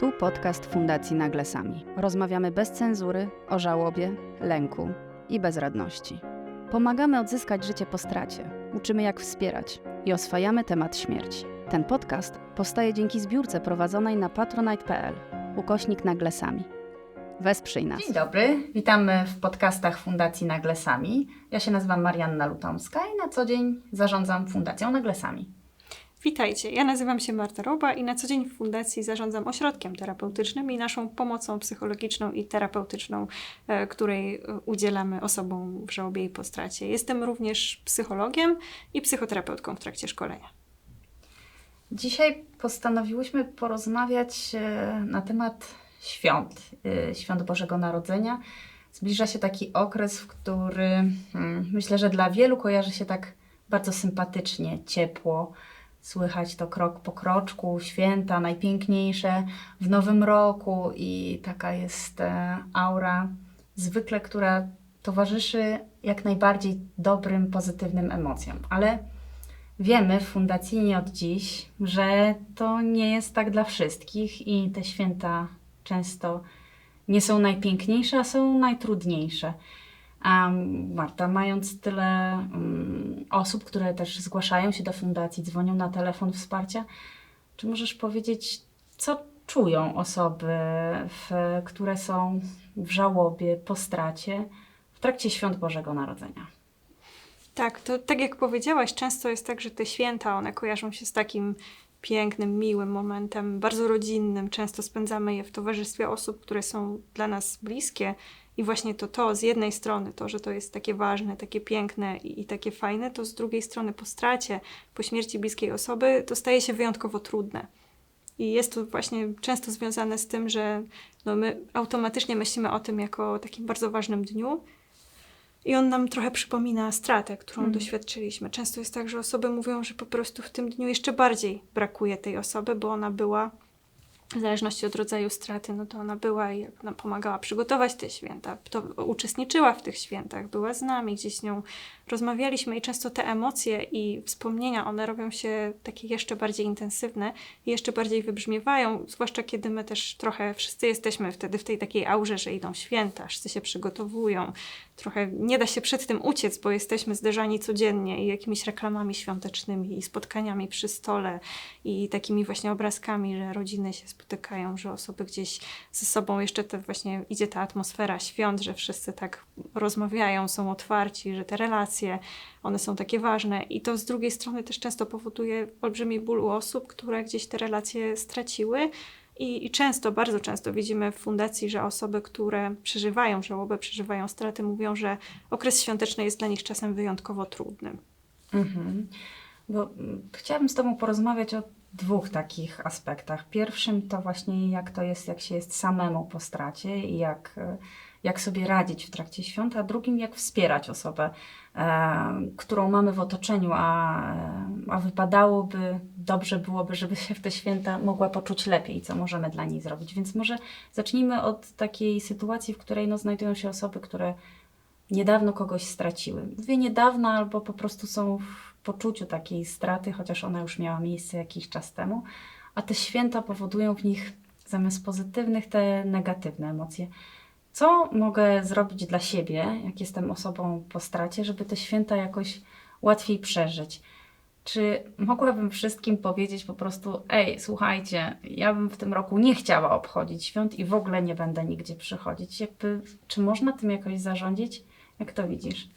Tu podcast Fundacji Naglesami. Rozmawiamy bez cenzury o żałobie, lęku i bezradności. Pomagamy odzyskać życie po stracie, uczymy jak wspierać i oswajamy temat śmierci. Ten podcast powstaje dzięki zbiórce prowadzonej na patronite.pl ukośnik Naglesami. Wesprzyj nas. Dzień dobry, witamy w podcastach Fundacji Naglesami. Ja się nazywam Marianna Lutomska i na co dzień zarządzam Fundacją Naglesami. Witajcie, ja nazywam się Marta Roba i na co dzień w Fundacji zarządzam ośrodkiem terapeutycznym i naszą pomocą psychologiczną i terapeutyczną, e, której e, udzielamy osobom w żałobie i po stracie. Jestem również psychologiem i psychoterapeutką w trakcie szkolenia. Dzisiaj postanowiłyśmy porozmawiać e, na temat świąt, świąt Bożego Narodzenia. Zbliża się taki okres, w który hmm, myślę, że dla wielu kojarzy się tak bardzo sympatycznie, ciepło. Słychać to krok po kroczku, święta najpiękniejsze w nowym roku i taka jest e, aura zwykle, która towarzyszy jak najbardziej dobrym, pozytywnym emocjom. Ale wiemy w Fundacji od dziś, że to nie jest tak dla wszystkich i te święta często nie są najpiękniejsze, a są najtrudniejsze. A Marta, mając tyle um, osób, które też zgłaszają się do fundacji, dzwonią na telefon wsparcia, czy możesz powiedzieć, co czują osoby, w, które są w żałobie, po stracie w trakcie świąt Bożego Narodzenia? Tak, to tak jak powiedziałaś, często jest tak, że te święta, one kojarzą się z takim pięknym, miłym momentem, bardzo rodzinnym. Często spędzamy je w towarzystwie osób, które są dla nas bliskie. I właśnie to, to z jednej strony, to, że to jest takie ważne, takie piękne i, i takie fajne, to z drugiej strony po stracie, po śmierci bliskiej osoby, to staje się wyjątkowo trudne. I jest to właśnie często związane z tym, że no my automatycznie myślimy o tym jako o takim bardzo ważnym dniu, i on nam trochę przypomina stratę, którą Mhm. doświadczyliśmy. Często jest tak, że osoby mówią, że po prostu w tym dniu jeszcze bardziej brakuje tej osoby, bo ona była, w zależności od rodzaju straty, no to ona była i nam pomagała przygotować te święta, to uczestniczyła w tych świętach, była z nami, gdzieś nią rozmawialiśmy i często te emocje i wspomnienia, one robią się takie jeszcze bardziej intensywne i jeszcze bardziej wybrzmiewają, zwłaszcza kiedy my też trochę wszyscy jesteśmy wtedy w tej takiej aurze, że idą święta, wszyscy się przygotowują, trochę nie da się przed tym uciec, bo jesteśmy zderzani codziennie i jakimiś reklamami świątecznymi i spotkaniami przy stole i takimi właśnie obrazkami, że rodziny się spotykają, że osoby gdzieś ze sobą jeszcze te właśnie idzie ta atmosfera świąt, że wszyscy tak rozmawiają, są otwarci, że te relacje, one są takie ważne i to z drugiej strony też często powoduje olbrzymi ból u osób, które gdzieś te relacje straciły. I, I często, bardzo często widzimy w fundacji, że osoby, które przeżywają żałobę, przeżywają straty, mówią, że okres świąteczny jest dla nich czasem wyjątkowo trudnym. Mhm. Bo mm, chciałabym z Tobą porozmawiać o dwóch takich aspektach. Pierwszym to właśnie jak to jest, jak się jest samemu po stracie i jak, e, jak sobie radzić w trakcie świąt, a drugim jak wspierać osobę, e, którą mamy w otoczeniu, a, a wypadałoby, dobrze byłoby, żeby się w te święta mogła poczuć lepiej, co możemy dla niej zrobić. Więc może zacznijmy od takiej sytuacji, w której no, znajdują się osoby, które niedawno kogoś straciły. Mówię niedawno, albo po prostu są w poczuciu takiej straty, chociaż ona już miała miejsce jakiś czas temu, a te święta powodują w nich zamiast pozytywnych te negatywne emocje. Co mogę zrobić dla siebie, jak jestem osobą po stracie, żeby te święta jakoś łatwiej przeżyć? Czy mogłabym wszystkim powiedzieć po prostu, ej, słuchajcie, ja bym w tym roku nie chciała obchodzić świąt i w ogóle nie będę nigdzie przychodzić? Jakby, czy można tym jakoś zarządzić? Jak to widzisz?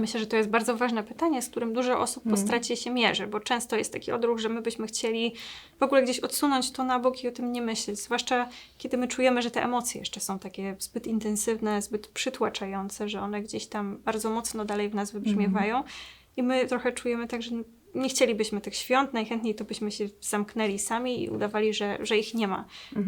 Myślę, że to jest bardzo ważne pytanie, z którym dużo osób po Mhm. stracie się mierzy, bo często jest taki odruch, że my byśmy chcieli w ogóle gdzieś odsunąć to na bok i o tym nie myśleć. Zwłaszcza kiedy my czujemy, że te emocje jeszcze są takie zbyt intensywne, zbyt przytłaczające, że one gdzieś tam bardzo mocno dalej w nas wybrzmiewają. I my trochę czujemy tak, że nie chcielibyśmy tych świąt, najchętniej to byśmy się zamknęli sami i udawali, że, że ich nie ma.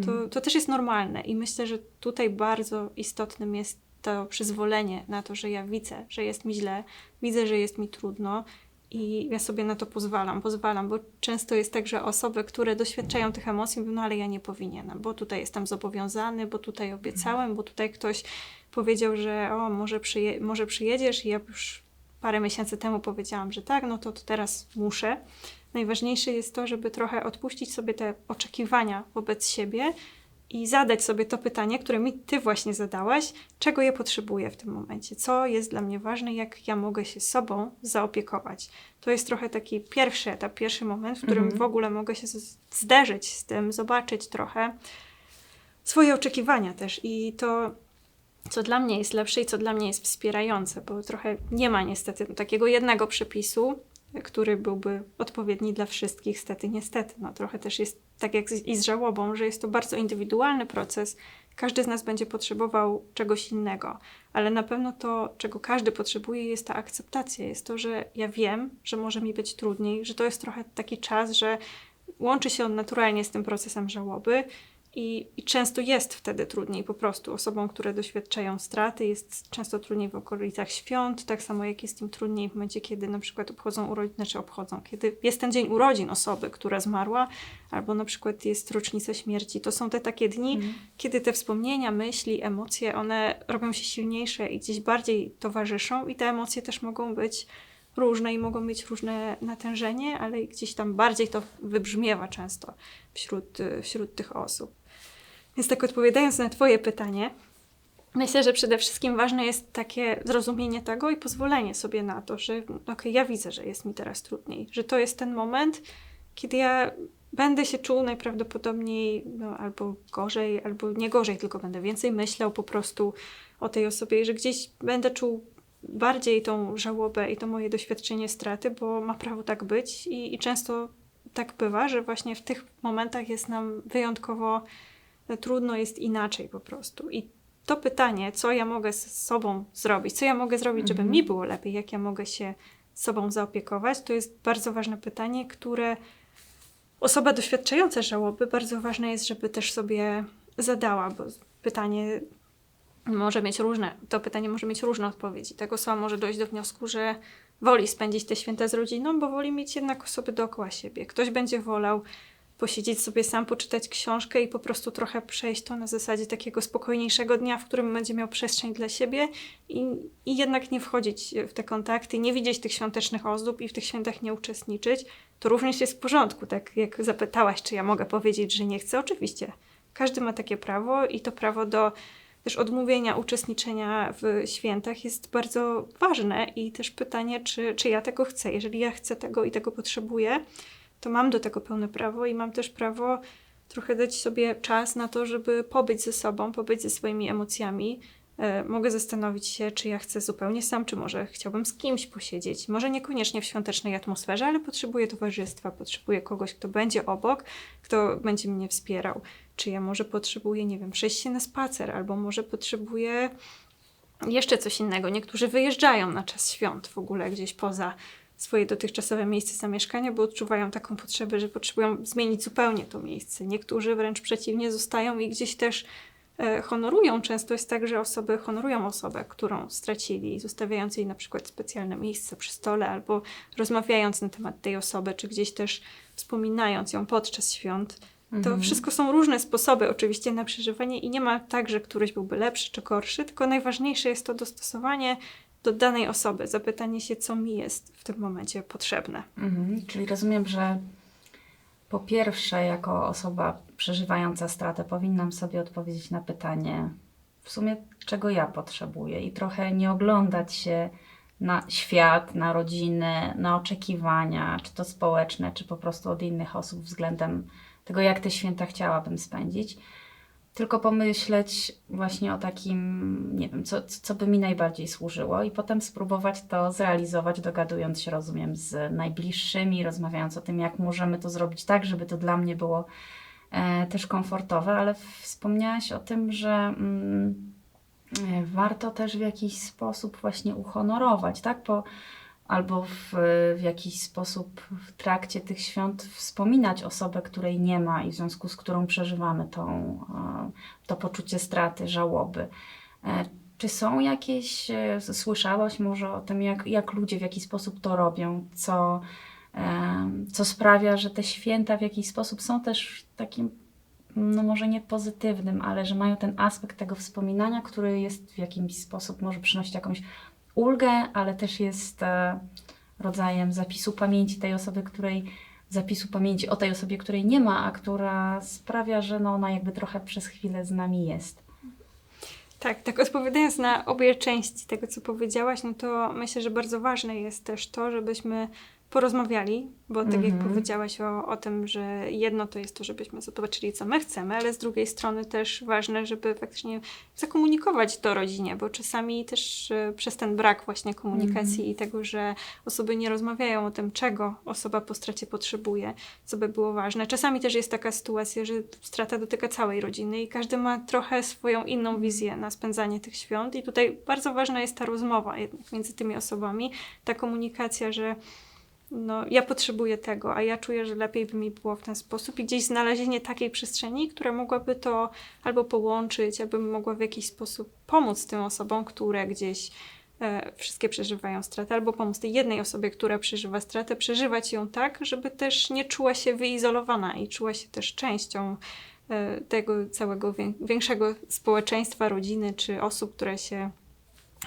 To, to też jest normalne i myślę, że tutaj bardzo istotnym jest to przyzwolenie na to, że ja widzę, że jest mi źle, widzę, że jest mi trudno i ja sobie na to pozwalam, pozwalam, bo często jest tak, że osoby, które doświadczają tych emocji mówią, no ale ja nie powinienem, bo tutaj jestem zobowiązany, bo tutaj obiecałem, bo tutaj ktoś powiedział, że o, może, przyje- może przyjedziesz i ja już parę miesięcy temu powiedziałam, że tak, no to, to teraz muszę. Najważniejsze jest to, żeby trochę odpuścić sobie te oczekiwania wobec siebie i zadać sobie to pytanie, które mi ty właśnie zadałaś, czego ja potrzebuję w tym momencie, co jest dla mnie ważne, jak ja mogę się sobą zaopiekować. To jest trochę taki pierwszy etap, pierwszy moment, w którym Mhm. w ogóle mogę się zderzyć z tym, zobaczyć trochę swoje oczekiwania też i to, co dla mnie jest lepsze i co dla mnie jest wspierające, bo trochę nie ma niestety takiego jednego przepisu, który byłby odpowiedni dla wszystkich, stety, niestety. No, trochę też jest tak jak z, i z żałobą, że jest to bardzo indywidualny proces. Każdy z nas będzie potrzebował czegoś innego, ale na pewno to, czego każdy potrzebuje, jest ta akceptacja. Jest to, że ja wiem, że może mi być trudniej, że to jest trochę taki czas, że łączy się on naturalnie z tym procesem żałoby. I, I często jest wtedy trudniej po prostu. Osobom, które doświadczają straty, jest często trudniej w okolicach świąt, tak samo jak jest im trudniej w momencie, kiedy na przykład obchodzą urodziny, czy obchodzą, kiedy jest ten dzień urodzin osoby, która zmarła, albo na przykład jest rocznica śmierci. To są te takie dni, Mhm. kiedy te wspomnienia, myśli, emocje, one robią się silniejsze i gdzieś bardziej towarzyszą, i te emocje też mogą być różne i mogą mieć różne natężenie, ale gdzieś tam bardziej to wybrzmiewa często wśród, wśród tych osób. Więc tak odpowiadając na Twoje pytanie, myślę, że przede wszystkim ważne jest takie zrozumienie tego i pozwolenie sobie na to, że okej, ja widzę, że jest mi teraz trudniej, że to jest ten moment, kiedy ja będę się czuł najprawdopodobniej no, albo gorzej, albo nie gorzej, tylko będę więcej myślał po prostu o tej osobie i że gdzieś będę czuł bardziej tą żałobę i to moje doświadczenie straty, bo ma prawo tak być i, i często tak bywa, że właśnie w tych momentach jest nam wyjątkowo trudno, jest inaczej po prostu. I to pytanie, co ja mogę z sobą zrobić, co ja mogę zrobić, żeby Mhm. mi było lepiej, jak ja mogę się sobą zaopiekować, to jest bardzo ważne pytanie, które osoba doświadczająca żałoby, bardzo ważne jest, żeby też sobie zadała, bo pytanie może mieć różne, to pytanie może mieć różne odpowiedzi. Tak osoba może dojść do wniosku, że woli spędzić te święta z rodziną, bo woli mieć jednak osoby dookoła siebie. Ktoś będzie wolał posiedzieć sobie sam, poczytać książkę i po prostu trochę przejść to na zasadzie takiego spokojniejszego dnia, w którym będzie miał przestrzeń dla siebie i, i jednak nie wchodzić w te kontakty, nie widzieć tych świątecznych ozdób i w tych świętach nie uczestniczyć. To również jest w porządku, tak jak zapytałaś, czy ja mogę powiedzieć, że nie chcę. Oczywiście, każdy ma takie prawo i to prawo do też odmówienia uczestniczenia w świętach jest bardzo ważne i też pytanie, czy, czy ja tego chcę. Jeżeli ja chcę tego i tego potrzebuję, to mam do tego pełne prawo i mam też prawo trochę dać sobie czas na to, żeby pobyć ze sobą, pobyć ze swoimi emocjami. E, mogę zastanowić się, czy ja chcę zupełnie sam, czy może chciałbym z kimś posiedzieć. Może niekoniecznie w świątecznej atmosferze, ale potrzebuję towarzystwa, potrzebuję kogoś, kto będzie obok, kto będzie mnie wspierał. Czy ja może potrzebuję, nie wiem, przejść się na spacer, albo może potrzebuję jeszcze coś innego. Niektórzy wyjeżdżają na czas świąt w ogóle gdzieś poza swoje dotychczasowe miejsce zamieszkania, bo odczuwają taką potrzebę, że potrzebują zmienić zupełnie to miejsce. Niektórzy wręcz przeciwnie zostają i gdzieś też e, honorują. Często jest tak, że osoby honorują osobę, którą stracili, zostawiając jej na przykład specjalne miejsce przy stole albo rozmawiając na temat tej osoby, czy gdzieś też wspominając ją podczas świąt. To Mhm. wszystko są różne sposoby oczywiście na przeżywanie i nie ma tak, że któryś byłby lepszy czy gorszy, tylko najważniejsze jest to dostosowanie do danej osoby, zapytanie się, co mi jest w tym momencie potrzebne. Mhm. Czyli rozumiem, że po pierwsze, jako osoba przeżywająca stratę, powinnam sobie odpowiedzieć na pytanie, w sumie czego ja potrzebuję, i trochę nie oglądać się na świat, na rodzinę, na oczekiwania, czy to społeczne, czy po prostu od innych osób względem tego, jak te święta chciałabym spędzić. Tylko pomyśleć właśnie o takim, nie wiem, co, co by mi najbardziej służyło, i potem spróbować to zrealizować, dogadując się, rozumiem, z najbliższymi, rozmawiając o tym, jak możemy to zrobić tak, żeby to dla mnie było e, też komfortowe, ale wspomniałaś o tym, że mm, e, warto też w jakiś sposób właśnie uhonorować, tak? Po, albo w, w jakiś sposób w trakcie tych świąt wspominać osobę, której nie ma i w związku z którą przeżywamy tą, e, to poczucie straty, żałoby. E, Czy są jakieś, e, słyszałaś może o tym, jak, jak ludzie w jaki sposób to robią, co, co sprawia, że te święta w jakiś sposób są też takim, no może nie pozytywnym, ale że mają ten aspekt tego wspominania, który jest w jakiś sposób, może przynosić jakąś ulgę, ale też jest e, rodzajem zapisu pamięci tej osoby, której zapisu pamięci o tej osobie, której nie ma, a która sprawia, że no ona jakby trochę przez chwilę z nami jest. Tak, tak odpowiadając na obie części tego, co powiedziałaś, no to myślę, że bardzo ważne jest też to, żebyśmy porozmawiali, bo tak jak Mhm. powiedziałaś o, o tym, że jedno to jest to, żebyśmy zobaczyli, co my chcemy, ale z drugiej strony też ważne, żeby faktycznie zakomunikować to rodzinie, bo czasami też e, przez ten brak właśnie komunikacji i tego, że osoby nie rozmawiają o tym, czego osoba po stracie potrzebuje, co by było ważne. Czasami też jest taka sytuacja, że strata dotyka całej rodziny i każdy ma trochę swoją inną wizję na spędzanie tych świąt i tutaj bardzo ważna jest ta rozmowa jednak między tymi osobami, ta komunikacja, że no, ja potrzebuję tego, a ja czuję, że lepiej by mi było w ten sposób i gdzieś znalezienie takiej przestrzeni, która mogłaby to albo połączyć, albo mogła w jakiś sposób pomóc tym osobom, które gdzieś e, wszystkie przeżywają stratę, albo pomóc tej jednej osobie, która przeżywa stratę, przeżywać ją tak, żeby też nie czuła się wyizolowana i czuła się też częścią e, tego całego wię- większego społeczeństwa, rodziny czy osób, które się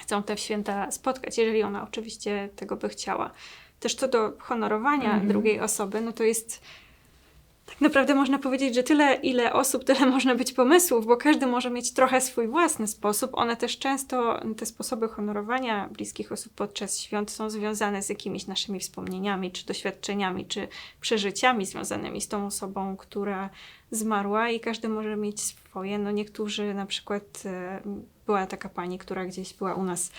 chcą te święta spotkać, jeżeli ona oczywiście tego by chciała. Też co do honorowania Mhm. drugiej osoby, no to jest tak naprawdę można powiedzieć, że tyle, ile osób, tyle można być pomysłów, bo każdy może mieć trochę swój własny sposób. One też często, te sposoby honorowania bliskich osób podczas świąt są związane z jakimiś naszymi wspomnieniami, czy doświadczeniami, czy przeżyciami związanymi z tą osobą, która zmarła i każdy może mieć swoje. No niektórzy na przykład, e, była taka pani, która gdzieś była u nas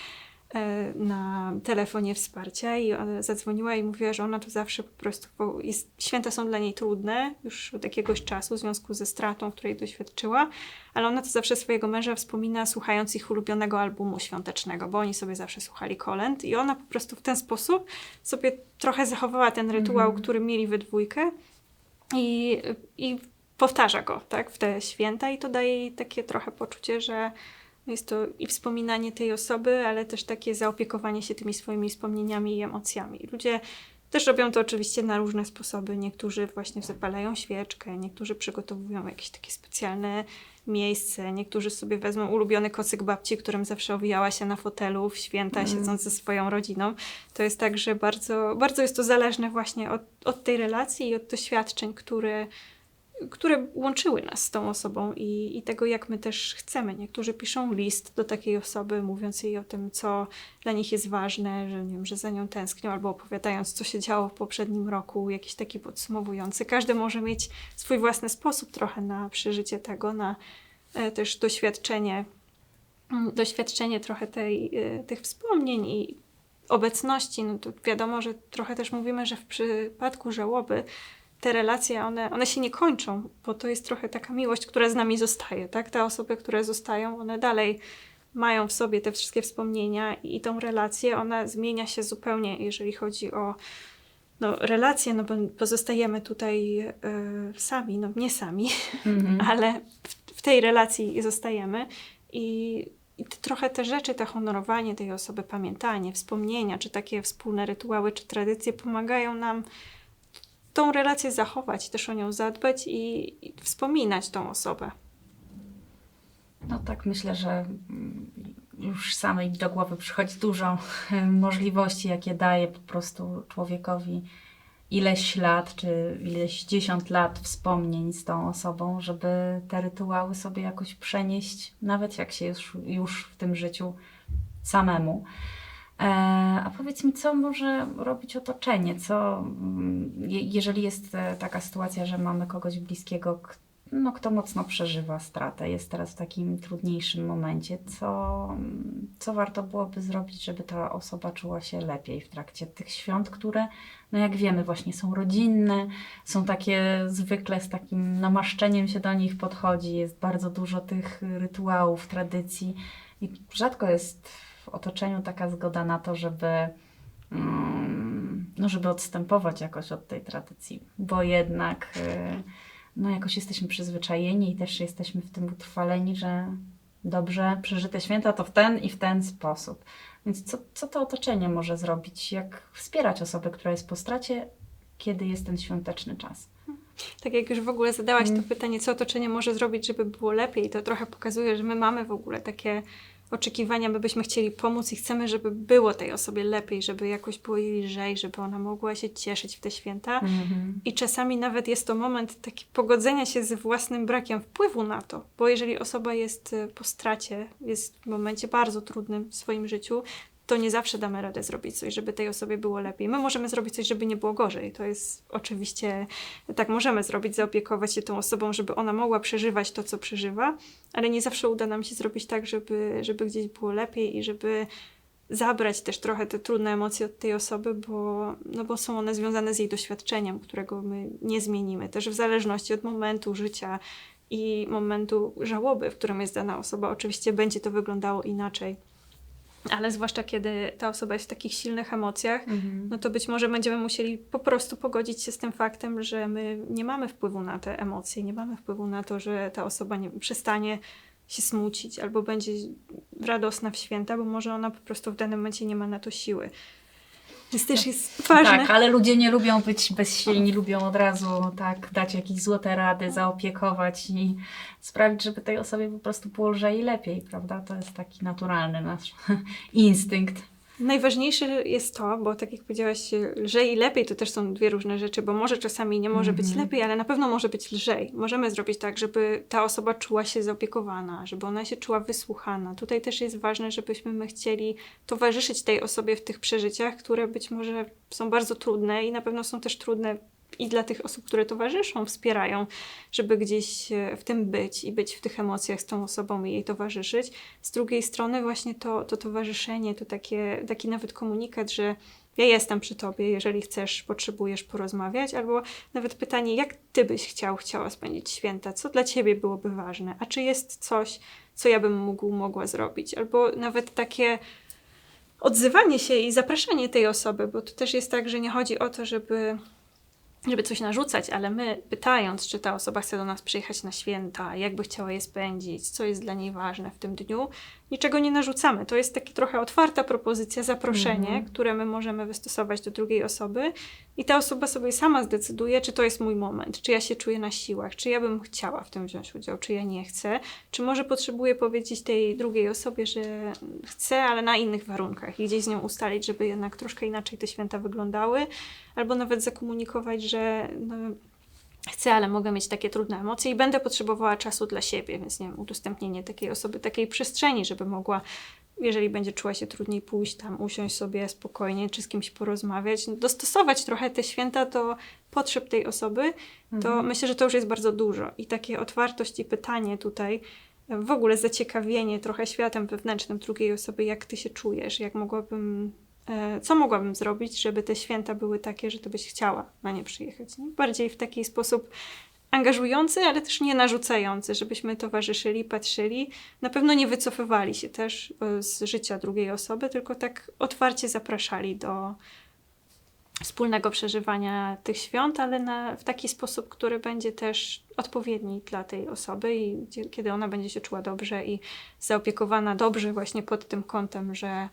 na telefonie wsparcia i ona zadzwoniła i mówiła, że ona to zawsze po prostu, jest, święta są dla niej trudne już od jakiegoś czasu w związku ze stratą, której doświadczyła, ale ona to zawsze swojego męża wspomina słuchając ich ulubionego albumu świątecznego, bo oni sobie zawsze słuchali kolęd i ona po prostu w ten sposób sobie trochę zachowała ten rytuał, Mhm. który mieli we dwójkę i, i powtarza go, tak, w te święta i to daje jej takie trochę poczucie, że jest to i wspominanie tej osoby, ale też takie zaopiekowanie się tymi swoimi wspomnieniami i emocjami. Ludzie też robią to oczywiście na różne sposoby. Niektórzy właśnie zapalają świeczkę, niektórzy przygotowują jakieś takie specjalne miejsce, niektórzy sobie wezmą ulubiony kocyk babci, którym zawsze owijała się na fotelu w święta, Mm. siedząc ze swoją rodziną. To jest tak, że bardzo, bardzo jest to zależne właśnie od, od tej relacji i od doświadczeń, które, które łączyły nas z tą osobą i, i tego, jak my też chcemy. Niektórzy piszą list do takiej osoby, mówiąc jej o tym, co dla nich jest ważne, że, nie wiem, że za nią tęsknią, albo opowiadając, co się działo w poprzednim roku, jakiś taki podsumowujący. Każdy może mieć swój własny sposób trochę na przeżycie tego, na e, też doświadczenie, mm, doświadczenie trochę tej, e, tych wspomnień i obecności. No to wiadomo, że trochę też mówimy, że w przypadku żałoby te relacje, one, one się nie kończą, bo to jest trochę taka miłość, która z nami zostaje, tak? Te osoby, które zostają, one dalej mają w sobie te wszystkie wspomnienia i tą relację, ona zmienia się zupełnie, jeżeli chodzi o no, relacje, no bo pozostajemy tutaj e, sami, no nie sami, Mhm. ale w, w tej relacji zostajemy i, i te, trochę te rzeczy, to honorowanie tej osoby, pamiętanie, wspomnienia, czy takie wspólne rytuały, czy tradycje pomagają nam tą relację zachować, też o nią zadbać i, i wspominać tą osobę. No tak, myślę, że mm, już samej do głowy przychodzi dużo możliwości, jakie daje po prostu człowiekowi ileś lat, czy ileś dziesiąt lat wspomnień z tą osobą, żeby te rytuały sobie jakoś przenieść, nawet jak się już, już w tym życiu samemu. E, a powiedz mi, co może robić otoczenie? Co, mm, je, jeżeli jest e, taka sytuacja, że mamy kogoś bliskiego, no, kto mocno przeżywa stratę, jest teraz w takim trudniejszym momencie, co, mm, co warto byłoby zrobić, żeby ta osoba czuła się lepiej w trakcie tych świąt, które, no jak wiemy, właśnie są rodzinne, są takie zwykle z takim namaszczeniem się do nich podchodzi, jest bardzo dużo tych rytuałów, tradycji i rzadko jest otoczeniu taka zgoda na to, żeby mm, no, żeby odstępować jakoś od tej tradycji, bo jednak y, no, jakoś jesteśmy przyzwyczajeni i też jesteśmy w tym utrwaleni, że dobrze przeżyte święta to w ten i w ten sposób. Więc co, co to otoczenie może zrobić? Jak wspierać osobę, która jest po stracie, kiedy jest ten świąteczny czas? Tak jak już w ogóle zadałaś Mm. to pytanie, co otoczenie może zrobić, żeby było lepiej, to trochę pokazuje, że my mamy w ogóle takie oczekiwania, my byśmy chcieli pomóc i chcemy, żeby było tej osobie lepiej, żeby jakoś było jej lżej, żeby ona mogła się cieszyć w te święta. Mhm. I czasami nawet jest to moment taki pogodzenia się z własnym brakiem wpływu na to, bo jeżeli osoba jest e, po stracie, jest w momencie bardzo trudnym w swoim życiu, to nie zawsze damy radę zrobić coś, żeby tej osobie było lepiej. My możemy zrobić coś, żeby nie było gorzej. To jest oczywiście, tak możemy zrobić, zaopiekować się tą osobą, żeby ona mogła przeżywać to, co przeżywa, ale nie zawsze uda nam się zrobić tak, żeby, żeby gdzieś było lepiej i żeby zabrać też trochę te trudne emocje od tej osoby, bo, no bo są one związane z jej doświadczeniem, którego my nie zmienimy. Też w zależności od momentu życia i momentu żałoby, w którym jest dana osoba, oczywiście będzie to wyglądało inaczej. Ale zwłaszcza kiedy ta osoba jest w takich silnych emocjach, Mhm. no to być może będziemy musieli po prostu pogodzić się z tym faktem, że my nie mamy wpływu na te emocje, nie mamy wpływu na to, że ta osoba nie przestanie się smucić albo będzie radosna w święta, bo może ona po prostu w danym momencie nie ma na to siły. Więc też jest ważne. Tak, ale ludzie nie lubią być bezsilni, lubią od razu tak dać jakieś złote rady, zaopiekować i sprawić, żeby tej osobie po prostu było lżej i lepiej, prawda? To jest taki naturalny nasz instynkt. Najważniejsze jest to, bo tak jak powiedziałaś, lżej i lepiej to też są dwie różne rzeczy, bo może czasami nie może być Mhm. lepiej, ale na pewno może być lżej. Możemy zrobić tak, żeby ta osoba czuła się zaopiekowana, żeby ona się czuła wysłuchana. Tutaj też jest ważne, żebyśmy my chcieli towarzyszyć tej osobie w tych przeżyciach, które być może są bardzo trudne i na pewno są też trudne i dla tych osób, które towarzyszą, wspierają, żeby gdzieś e, w tym być i być w tych emocjach z tą osobą i jej towarzyszyć. Z drugiej strony właśnie to, to towarzyszenie, to takie, taki nawet komunikat, że ja jestem przy tobie, jeżeli chcesz, potrzebujesz porozmawiać, albo nawet pytanie, jak ty byś chciał, chciała spędzić święta, co dla ciebie byłoby ważne, a czy jest coś, co ja bym mógł, mogła zrobić, albo nawet takie odzywanie się i zapraszanie tej osoby, bo to też jest tak, że nie chodzi o to, żeby żeby coś narzucać, ale my pytając, czy ta osoba chce do nas przyjechać na święta, jak by chciała je spędzić, co jest dla niej ważne w tym dniu, niczego nie narzucamy. To jest taki trochę otwarta propozycja, zaproszenie, Mhm. które my możemy wystosować do drugiej osoby i ta osoba sobie sama zdecyduje, czy to jest mój moment, czy ja się czuję na siłach, czy ja bym chciała w tym wziąć udział, czy ja nie chcę, czy może potrzebuję powiedzieć tej drugiej osobie, że chcę, ale na innych warunkach i gdzieś z nią ustalić, żeby jednak troszkę inaczej te święta wyglądały, albo nawet zakomunikować, że no, chcę, ale mogę mieć takie trudne emocje i będę potrzebowała czasu dla siebie, więc nie wiem, udostępnienie takiej osoby, takiej przestrzeni, żeby mogła, jeżeli będzie czuła się trudniej, pójść tam, usiąść sobie spokojnie, czy z kimś porozmawiać, dostosować trochę te święta do potrzeb tej osoby, to Mhm. myślę, że to już jest bardzo dużo. I takie otwartość i pytanie tutaj, w ogóle zaciekawienie trochę światem wewnętrznym drugiej osoby, jak ty się czujesz, jak mogłabym, co mogłabym zrobić, żeby te święta były takie, że ty byś chciała na nie przyjechać. Nie? Bardziej w taki sposób angażujący, ale też nie narzucający, żebyśmy towarzyszyli, patrzyli. Na pewno nie wycofywali się też e, z życia drugiej osoby, tylko tak otwarcie zapraszali do wspólnego przeżywania tych świąt, ale na, w taki sposób, który będzie też odpowiedni dla tej osoby i kiedy ona będzie się czuła dobrze i zaopiekowana dobrze właśnie pod tym kątem, że,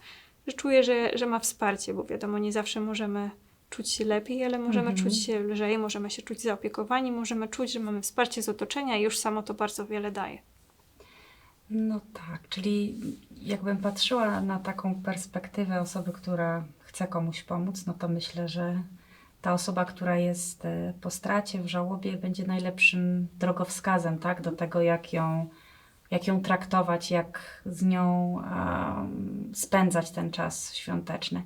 że czuje, że, że ma wsparcie, bo wiadomo, nie zawsze możemy czuć się lepiej, ale możemy Mhm. czuć się lżej, możemy się czuć zaopiekowani, możemy czuć, że mamy wsparcie z otoczenia i już samo to bardzo wiele daje. No tak, czyli jakbym patrzyła na taką perspektywę osoby, która chce komuś pomóc, no to myślę, że ta osoba, która jest e, po stracie, w żałobie, będzie najlepszym drogowskazem, tak, do tego, jak ją, jak ją traktować, jak z nią em, spędzać ten czas świąteczny.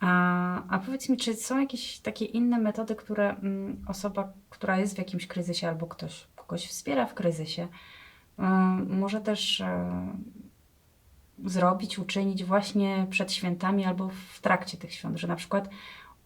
A, a powiedz mi, czy są jakieś takie inne metody, które mm, osoba, która jest w jakimś kryzysie albo ktoś kogoś wspiera w kryzysie, może też zrobić, uczynić właśnie przed świętami albo w trakcie tych świąt, że na przykład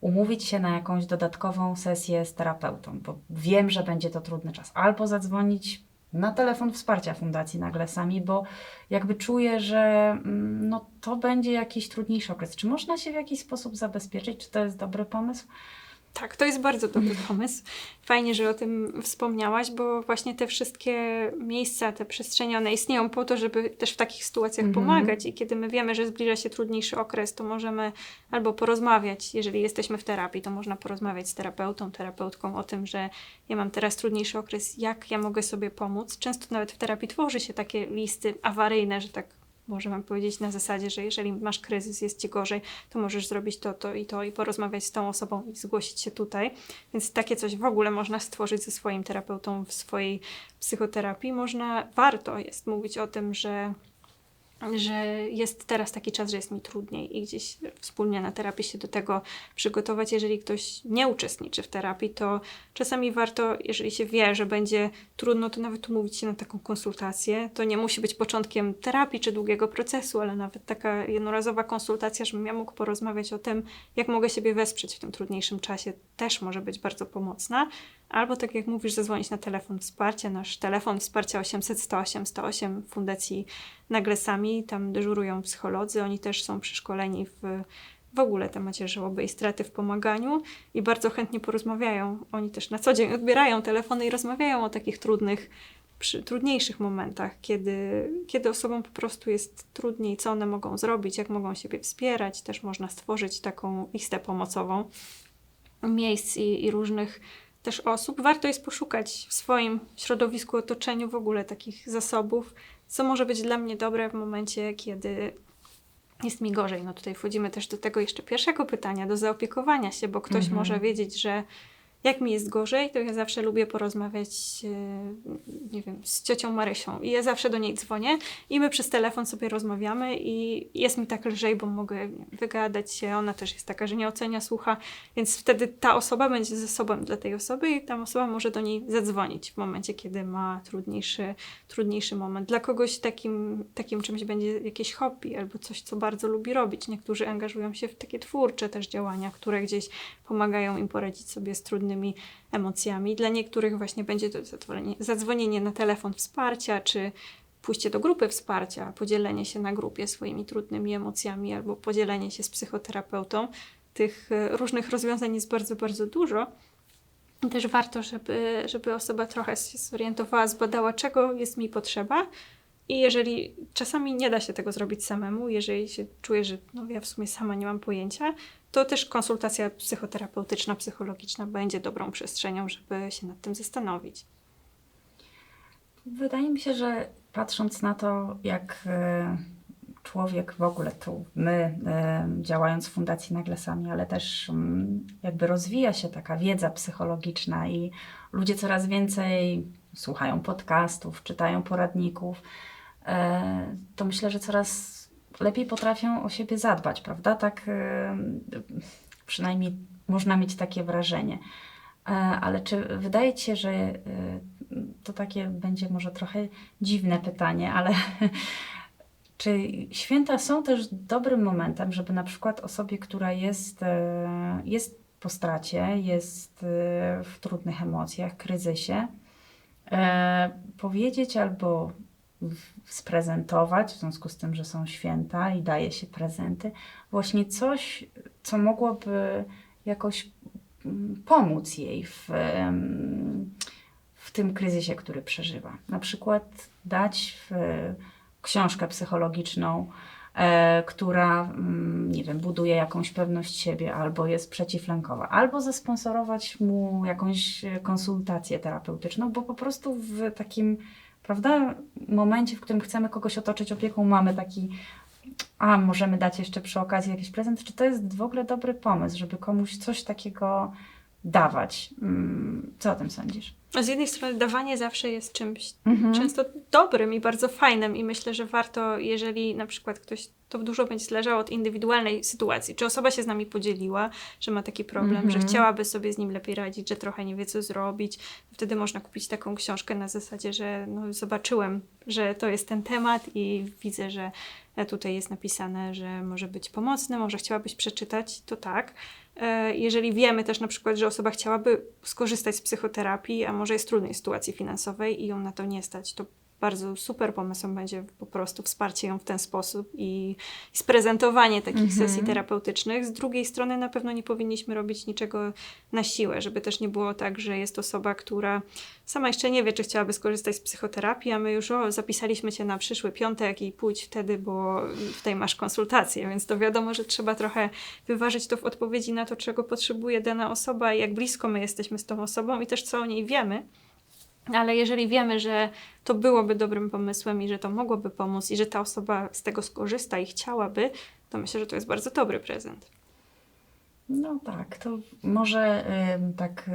umówić się na jakąś dodatkową sesję z terapeutą, bo wiem, że będzie to trudny czas, albo zadzwonić na telefon wsparcia Fundacji Nagle Sami, bo jakby czuję, że mm, no, to będzie jakiś trudniejszy okres. Czy można się w jakiś sposób zabezpieczyć? Czy to jest dobry pomysł? Tak, to jest bardzo dobry pomysł. Fajnie, że o tym wspomniałaś, bo właśnie te wszystkie miejsca, te przestrzenie, one istnieją po to, żeby też w takich sytuacjach Mhm. pomagać. I kiedy my wiemy, że zbliża się trudniejszy okres, to możemy albo porozmawiać, jeżeli jesteśmy w terapii, to można porozmawiać z terapeutą, terapeutką o tym, że ja mam teraz trudniejszy okres, jak ja mogę sobie pomóc. Często nawet w terapii tworzy się takie listy awaryjne, że tak możemy powiedzieć na zasadzie, że jeżeli masz kryzys, jest ci gorzej, to możesz zrobić to, to i to i porozmawiać z tą osobą i zgłosić się tutaj. Więc takie coś w ogóle można stworzyć ze swoim terapeutą w swojej psychoterapii. Można, warto jest mówić o tym, że że jest teraz taki czas, że jest mi trudniej i gdzieś wspólnie na terapii się do tego przygotować. Jeżeli ktoś nie uczestniczy w terapii, to czasami warto, jeżeli się wie, że będzie trudno, to nawet umówić się na taką konsultację. To nie musi być początkiem terapii czy długiego procesu, ale nawet taka jednorazowa konsultacja, żebym ja mógł porozmawiać o tym, jak mogę siebie wesprzeć w tym trudniejszym czasie, też może być bardzo pomocna. Albo tak jak mówisz, zadzwonić na telefon wsparcia. Nasz telefon wsparcia 800 108 108 Fundacji Tam dyżurują psycholodzy. Oni też są przeszkoleni w w ogóle temacie żałoby i straty w pomaganiu i bardzo chętnie porozmawiają. Oni też na co dzień odbierają telefony i rozmawiają o takich trudnych, przy trudniejszych momentach, kiedy, kiedy osobom po prostu jest trudniej, co one mogą zrobić, jak mogą siebie wspierać. Też można stworzyć taką listę pomocową miejsc i, i różnych też osób. Warto jest poszukać w swoim środowisku, otoczeniu w ogóle takich zasobów, co może być dla mnie dobre w momencie, kiedy jest mi gorzej. No tutaj wchodzimy też do tego jeszcze pierwszego pytania, do zaopiekowania się, bo ktoś Mhm. może wiedzieć, że jak mi jest gorzej, to ja zawsze lubię porozmawiać, e, nie wiem, z ciocią Marysią. I ja zawsze do niej dzwonię i my przez telefon sobie rozmawiamy i jest mi tak lżej, bo mogę wygadać się. Ona też jest taka, że nie ocenia, słucha, więc wtedy ta osoba będzie zasobem dla tej osoby i ta osoba może do niej zadzwonić w momencie, kiedy ma trudniejszy, trudniejszy moment. Dla kogoś takim, takim czymś będzie jakieś hobby albo coś, co bardzo lubi robić. Niektórzy angażują się w takie twórcze też działania, które gdzieś pomagają im poradzić sobie z trudnymi emocjami. Dla niektórych właśnie będzie to zadzwonienie, na telefon wsparcia, czy pójście do grupy wsparcia, podzielenie się na grupie swoimi trudnymi emocjami albo podzielenie się z psychoterapeutą. Tych e, różnych rozwiązań jest bardzo, bardzo dużo. Też warto, żeby, żeby osoba trochę się zorientowała, zbadała, czego jest mi potrzeba. I jeżeli czasami nie da się tego zrobić samemu, jeżeli się czuje, że no ja w sumie sama nie mam pojęcia, to też konsultacja psychoterapeutyczna, psychologiczna będzie dobrą przestrzenią, żeby się nad tym zastanowić. Wydaje mi się, że patrząc na to, jak e, człowiek w ogóle tu, my e, działając w Fundacji Naglesami, ale też mm, jakby rozwija się taka wiedza psychologiczna i ludzie coraz więcej słuchają podcastów, czytają poradników, e, to myślę, że coraz lepiej potrafią o siebie zadbać, prawda? Tak e, przynajmniej można mieć takie wrażenie. E, Ale czy wydaje Ci się, że e, to takie będzie może trochę dziwne pytanie, ale czy święta są też dobrym momentem, żeby na przykład osobie, która jest, e, jest po stracie, jest e, w trudnych emocjach, kryzysie, powiedzieć albo sprezentować, w związku z tym, że są święta i daje się prezenty, właśnie coś, co mogłoby jakoś mm, pomóc jej w, w tym kryzysie, który przeżywa. Na przykład dać książkę psychologiczną, e, która, mm, nie wiem, buduje jakąś pewność siebie albo jest przeciwlękowa, albo zasponsorować mu jakąś konsultację terapeutyczną, bo po prostu w takim, prawda, momencie, w którym chcemy kogoś otoczyć opieką, mamy taki a możemy dać jeszcze przy okazji jakiś prezent, czy to jest w ogóle dobry pomysł, żeby komuś coś takiego dawać? Mm, Co o tym sądzisz? A z jednej strony dawanie zawsze jest czymś Mhm. często dobrym i bardzo fajnym i myślę, że warto, jeżeli na przykład ktoś, to dużo będzie zależało od indywidualnej sytuacji. Czy osoba się z nami podzieliła, że ma taki problem, że Mhm. chciałaby sobie z nim lepiej radzić, że trochę nie wie, co zrobić. Wtedy można kupić taką książkę na zasadzie, że no, zobaczyłem, że to jest ten temat i widzę, że tutaj jest napisane, że może być pomocny, może chciałabyś przeczytać, to tak. E, Jeżeli wiemy też na przykład, że osoba chciałaby skorzystać z psychoterapii, a może jest w trudnej sytuacji finansowej i ją na to nie stać, to bardzo super pomysłem będzie po prostu wsparcie ją w ten sposób i, i sprezentowanie takich Mhm. sesji terapeutycznych. Z drugiej strony na pewno nie powinniśmy robić niczego na siłę, żeby też nie było tak, że jest osoba, która sama jeszcze nie wie, czy chciałaby skorzystać z psychoterapii, a my już o, zapisaliśmy cię na przyszły piątek i pójdź wtedy, bo tutaj masz konsultację, więc to wiadomo, że trzeba trochę wyważyć to w odpowiedzi na to, czego potrzebuje dana osoba i jak blisko my jesteśmy z tą osobą i też co o niej wiemy. Ale jeżeli wiemy, że to byłoby dobrym pomysłem i że to mogłoby pomóc i że ta osoba z tego skorzysta i chciałaby, to myślę, że to jest bardzo dobry prezent. No tak, to może tak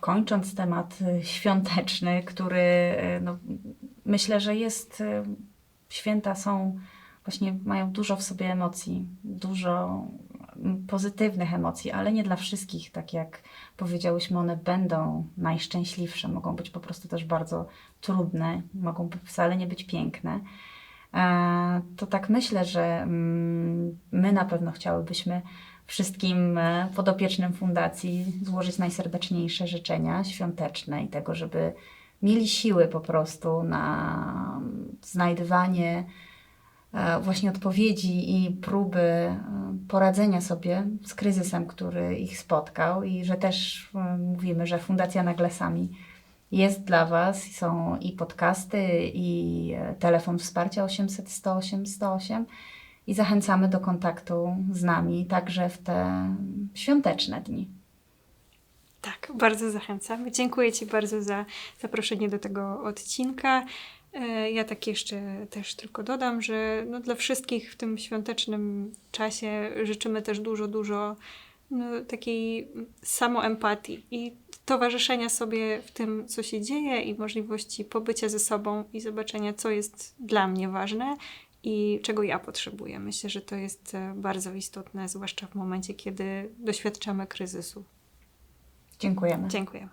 kończąc temat y, świąteczny, który y, no, myślę, że jest, y, święta są, właśnie mają dużo w sobie emocji, dużo pozytywnych emocji, ale nie dla wszystkich, tak jak powiedziałyśmy, one będą najszczęśliwsze, mogą być po prostu też bardzo trudne, mogą wcale nie być piękne. E, To tak myślę, że mm, my na pewno chciałybyśmy wszystkim e, podopiecznym fundacji złożyć najserdeczniejsze życzenia świąteczne i tego, żeby mieli siły po prostu na znajdywanie e, właśnie odpowiedzi i próby e, poradzenia sobie z kryzysem, który ich spotkał i że też e, mówimy, że Fundacja Naglesami jest dla Was. Są i podcasty, i e, telefon wsparcia 800 108 108 i zachęcamy do kontaktu z nami także w te świąteczne dni. Tak, bardzo zachęcamy. Dziękuję Ci bardzo za zaproszenie do tego odcinka. E, Ja tak jeszcze też tylko dodam, że no dla wszystkich w tym świątecznym czasie życzymy też dużo, dużo no, takiej samoempatii i towarzyszenia sobie w tym, co się dzieje i możliwości pobycia ze sobą i zobaczenia, co jest dla mnie ważne i czego ja potrzebuję. Myślę, że to jest e, bardzo istotne, zwłaszcza w momencie, kiedy doświadczamy kryzysu. Dziękujemy. Dziękuję.